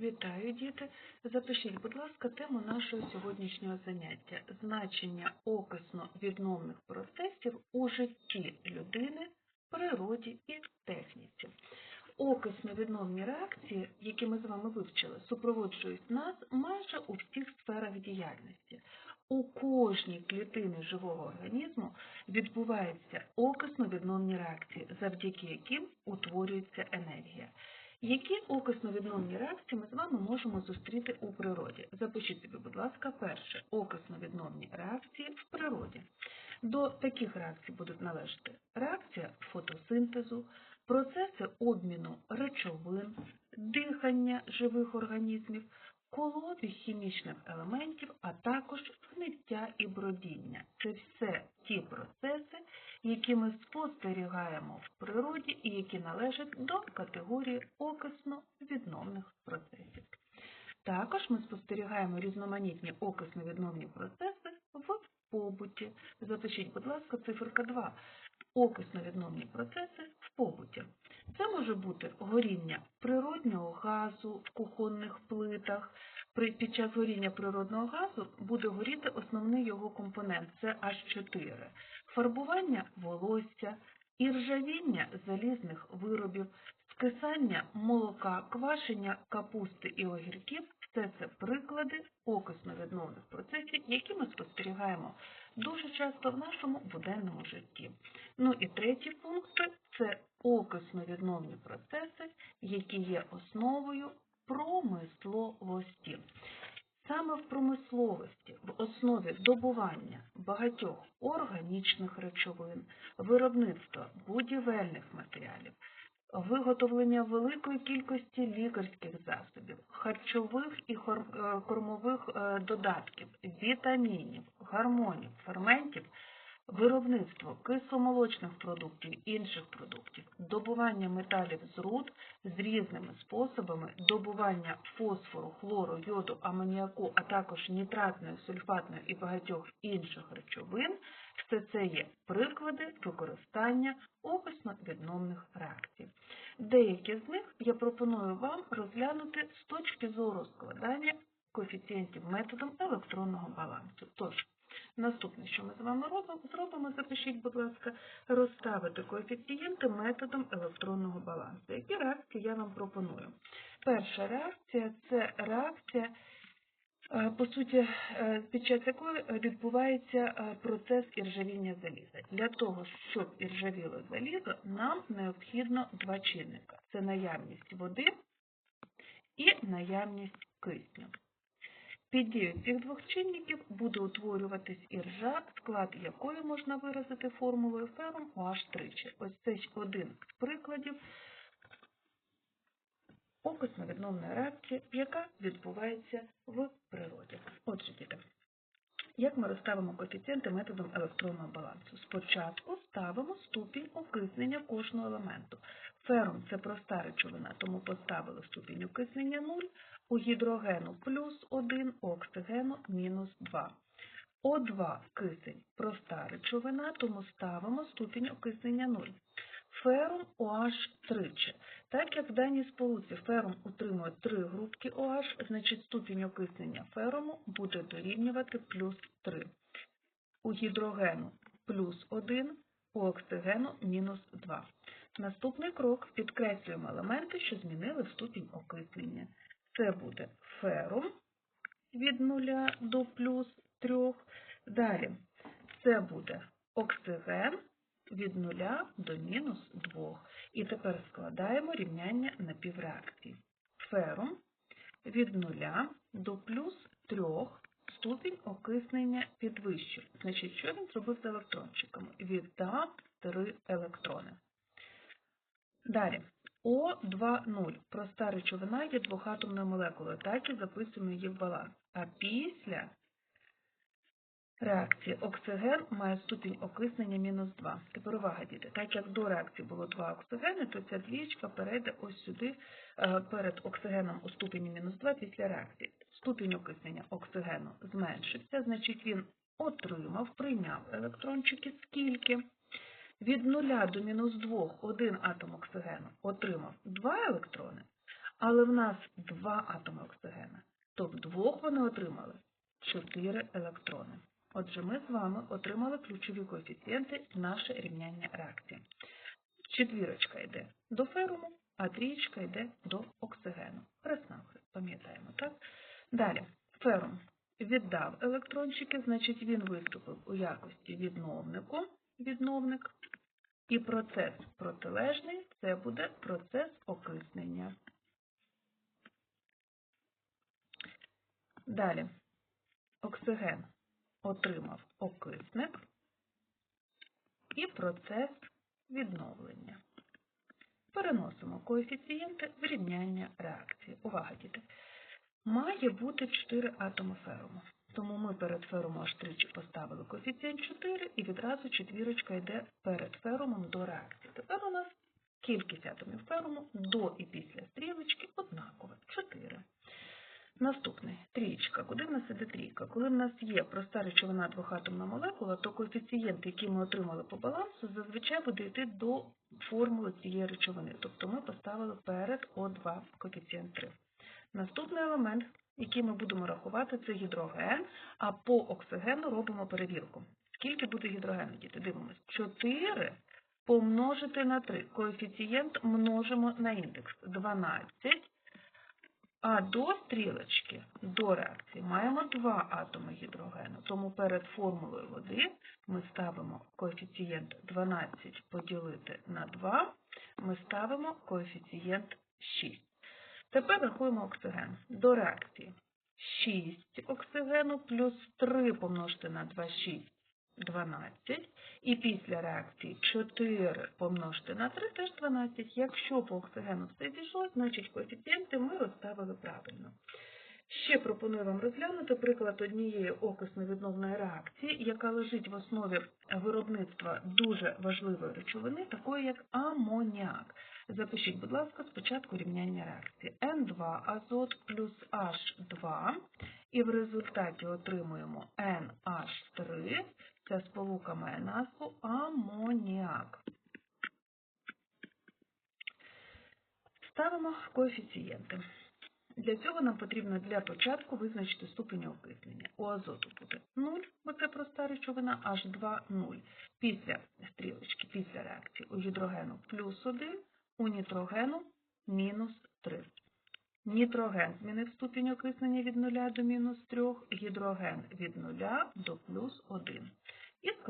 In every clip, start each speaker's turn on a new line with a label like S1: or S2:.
S1: Вітаю, діти! Запишіть, будь ласка, тему нашого сьогоднішнього заняття – значення окисно-відновних процесів у житті людини, природі і техніці. Окисно-відновні реакції, які ми з вами вивчили, супроводжують нас майже у всіх сферах діяльності. У кожній клітині живого організму відбуваються окисно-відновні реакції, завдяки яким утворюється енергія. Які окисно-відновні реакції ми з вами можемо зустріти у природі? Запишіть собі, будь ласка, перше окисно-відновні реакції в природі. До таких реакцій будуть належати реакція фотосинтезу, процеси обміну речовин, дихання живих організмів, колобіг хімічних елементів, а також гниття і бродіння. Це все ті процеси, які ми спостерігаємо в природі і які належать до категорії окисно-відновних процесів. Також ми спостерігаємо різноманітні окисно-відновні процеси в побуті. Запишіть, будь ласка, циферка 2. Окисно-відновні процеси в побуті. Це може бути горіння природнього газу в кухонних плитах. Під час горіння природного газу буде горіти основний його компонент це H4, фарбування волосся, іржавіння залізних виробів, скисання молока, квашення капусти і огірків все це приклади окисно-відновних процесів, які ми спостерігаємо дуже часто в нашому буденному житті. Ну і третій пункт це окисно-відновні процеси, які є основою промисловості. Саме в промисловості, в основі добування багатьох органічних речовин, виробництва будівельних матеріалів, виготовлення великої кількості лікарських засобів, харчових і кормових додатків, вітамінів, гормонів, ферментів, виробництво кисломолочних продуктів, інших продуктів, добування металів з руд з різними способами, добування фосфору, хлору, йоду, амоніаку, а також нітратної, сульфатної і багатьох інших речовин, все це є приклади використання окисно-відновних реакцій. Деякі з них я пропоную вам розглянути з точки зору складання коефіцієнтів методом електронного балансу. Тож, Наступне, що ми з вами робимо, зробимо, запишіть, будь ласка, розставити коефіцієнти методом електронного балансу. Які реакції я вам пропоную? Перша реакція це реакція, по суті, під час якої відбувається процес іржавіння заліза. Для того, щоб іржавіло залізо, нам необхідно два чинника. Це наявність води і наявність кисню. Під дією цих двох чинників буде утворюватись іржа, склад якої можна виразити формулою ферум OH тричі. Ось це один з прикладів окисно-відновної реакції, яка відбувається в природі. Отже, діти, як ми розставимо коефіцієнти методом електронного балансу? Спочатку ставимо ступінь окиснення кожного елементу. Ферум – це проста речовина, тому поставили ступінь окиснення 0, у гідрогену плюс 1, у оксигену мінус 2. О2 кисень проста речовина, тому ставимо ступінь окиснення 0. Ферум OH тричі. Так як в даній сполуці ферум утримує три групки OH, значить ступінь окиснення феруму буде дорівнювати плюс 3. У гідрогену плюс 1, у оксигену мінус 2. Наступний крок підкреслюємо елементи, що змінили ступінь окиснення. Це буде ферум від 0 до плюс 3. Далі це буде оксиген від 0 до мінус 2. І тепер складаємо рівняння напівреакцій. Ферум від 0 до плюс 3 ступінь окиснення підвищив. Значить, що він зробив з електрончиками? Віддав 3 електрони. Далі. О2,0. Проста речовина є двохатомною молекулою, так і записуємо її в баланс. А після реакції оксиген має ступінь окиснення мінус 2. Тепер увага, діти. Так як до реакції було 2 оксигени, то ця двічка перейде ось сюди перед оксигеном у ступені мінус 2 після реакції. Ступінь окиснення оксигену зменшився, значить він отримав, прийняв електрончики скільки? Від 0 до мінус 2 один атом оксигену отримав 2 електрони, Але в нас два атоми оксигена. То вдвох вони отримали 4 електрони. Отже, ми з вами отримали ключові коефіцієнти наше рівняння реакції. Четвірочка йде до феруму, а трієчка йде до оксигену. Хрест-навхрест, пам'ятаємо, так? Далі, ферум віддав електрончики, значить він виступив у якості відновнику, відновник, і процес протилежний це буде процес окиснення. Далі, оксиген отримав окисник і процес відновлення. Переносимо коефіцієнти в реакції. Увага, діти! Має бути 4 атоми феруму. Тому ми перед ферумом аж тричі поставили коефіцієнт 4 і відразу четвірочка йде перед ферумом до реакції. Тепер у нас кількість атомів феруму до і після 4. Наступний трієчка. Куди в нас іде трійка? Коли в нас є проста речовина двохатомна молекула, то коефіцієнт, який ми отримали по балансу, зазвичай буде йти до формули цієї речовини. Тобто ми поставили перед О2 коефіцієнт 3. Наступний елемент, який ми будемо рахувати, це гідроген, а по оксигену робимо перевірку. Скільки буде гідрогену, діти? Дивимось. 4 помножити на 3. Коефіцієнт множимо на індекс 12. А до стрілочки, до реакції, маємо два атоми гідрогену. Тому перед формулою води ми ставимо коефіцієнт 12 поділити на 2, ми ставимо коефіцієнт 6. Тепер рахуємо оксиген. До реакції 6 оксигену плюс 3 помножити на 2, 6, 12. І після реакції 4 помножити на 3 теж 12. Якщо по оксигену все зійшло, значить коефіцієнти ми розставили правильно. Ще пропоную вам розглянути приклад однієї окисно-відновної реакції, яка лежить в основі виробництва дуже важливої речовини, такої як амоніак. Запишіть, будь ласка, спочатку рівняння реакції. N2 азот плюс H2, і в результаті отримуємо NH3. Ця сполука має назву амоніак. Ставимо коефіцієнти. Для цього нам потрібно для початку визначити ступінь окиснення. У азоту буде 0, бо це проста речовина, H2 – 0. Після стрілочки, після реакції у гідрогену плюс 1, у нітрогену мінус 3. Нітроген змінив ступінь окиснення від 0 до мінус 3, гідроген від 0 до плюс 1.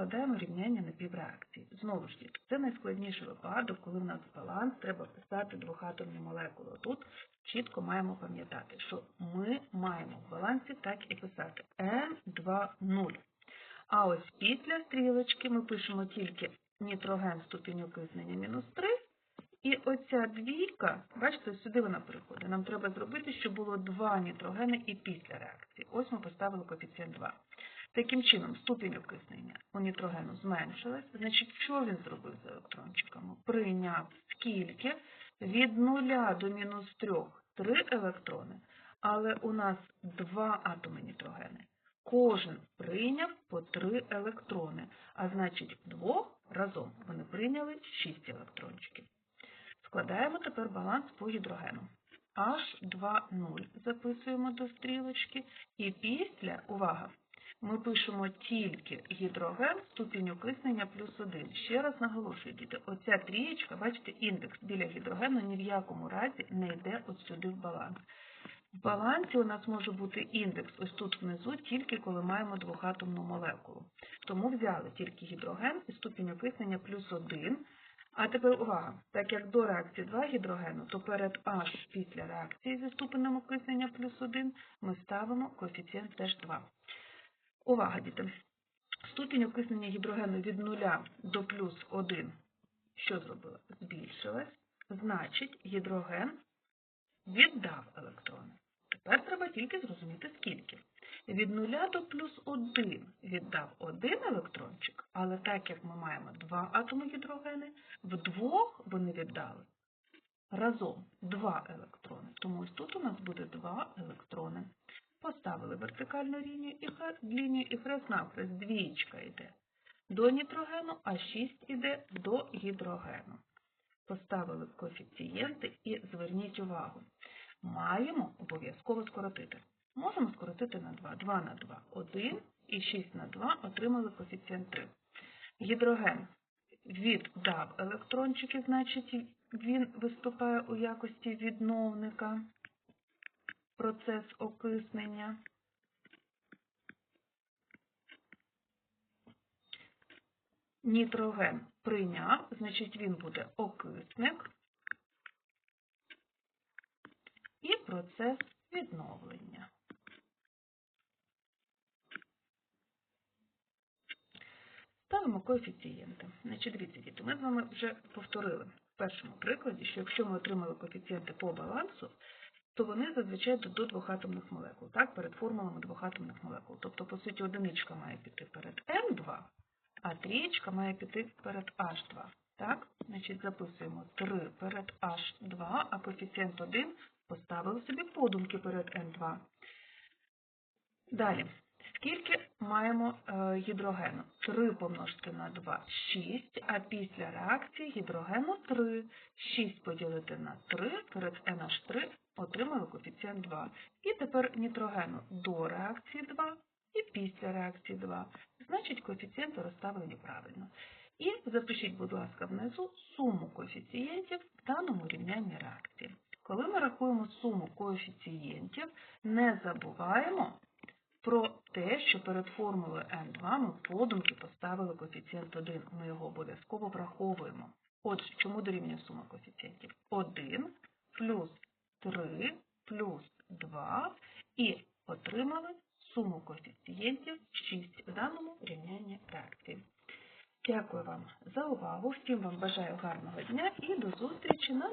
S1: Складаємо рівняння на півреакції. Знову ж таки, це найскладніший випадок, коли в нас баланс, треба писати двохатомні молекули. Тут чітко маємо пам'ятати, що ми маємо в балансі так і писати N2,0. А ось після стрілочки ми пишемо тільки нітроген ступінь окиснення мінус 3, і оця двійка, бачите, сюди вона переходить. Нам треба зробити, щоб було два нітрогени і після реакції. Ось ми поставили коефіцієнт 2. Таким чином, ступінь окиснення у нітрогену зменшилась. Значить, що він зробив з електрончиками? Прийняв скільки? Від 0 до мінус 3 – 3 електрони, але у нас два атоми нітрогени. Кожен прийняв по 3 електрони, а значить, вдвох разом вони прийняли 6 електрончиків. Складаємо тепер баланс по гідрогену. H2,0 записуємо до стрілочки. І після, увага, ми пишемо тільки гідроген, ступінь окиснення плюс 1. Ще раз наголошую, діти, оця трієчка, бачите, індекс біля гідрогену ні в якому разі не йде от сюди в баланс. В балансі у нас може бути індекс ось тут внизу, тільки коли маємо двохатомну молекулу. Тому взяли тільки гідроген і ступінь окиснення плюс 1. А тепер увага, так як до реакції 2 гідрогену, то перед H після реакції зі ступенем окиснення плюс 1 ми ставимо коефіцієнт теж 2. Увага, діти. Ступінь окиснення гідрогену від 0 до плюс 1, що зробила? Збільшилась. Значить, гідроген віддав електрони. Тепер треба тільки зрозуміти, скільки. Від 0 до плюс 1 віддав один електрончик, але так як ми маємо два атоми гідрогени, вдвох вони віддали разом два електрони. Тому ось тут у нас буде два електрони. Поставили вертикальну лінію і хрест, лінію. Двічка йде до нітрогену, а 6 йде до гідрогену. Поставили коефіцієнти і зверніть увагу. маємо обов'язково скоротити. Можемо скоротити на 2. 2 на 2 – 1 і 6 на 2 отримали коефіцієнт 3. Гідроген віддав електрончики, значить він виступає у якості відновника. Процес окиснення. Нітроген прийняв, значить він буде окисник і процес відновлення. Ставимо коефіцієнти. Значить, дивіться, діти, ми з вами вже повторили в першому прикладі, що якщо ми отримали коефіцієнти по балансу, то вони зазвичай до двохатомних молекул, так, перед формулами двохатомних молекул. Тобто, по суті, одиничка має піти перед М2, а трієчка має піти перед H2. Так, значить, записуємо 3 перед H2, а коефіцієнт 1 поставили собі подумки перед N2. Далі. Скільки маємо е, гідрогену? 3 помножити на 2 – 6, а після реакції гідрогену 3. 6 поділити на 3 перед NH3 отримали коефіцієнт 2. І тепер нітрогену до реакції 2 і після реакції 2. Значить, коефіцієнти розставлені правильно. І запишіть, будь ласка, внизу суму коефіцієнтів в даному рівнянні реакції. Коли ми рахуємо суму коефіцієнтів, не забуваємо про те, що перед формулою N2 ми подумки поставили коефіцієнт 1. Ми його обов'язково враховуємо. Отже, чому дорівнює сума коефіцієнтів? 1 плюс 3 плюс 2 і отримали суму коефіцієнтів 6 в даному рівнянні реакції. Дякую вам за увагу. Всім вам бажаю гарного дня і до зустрічі на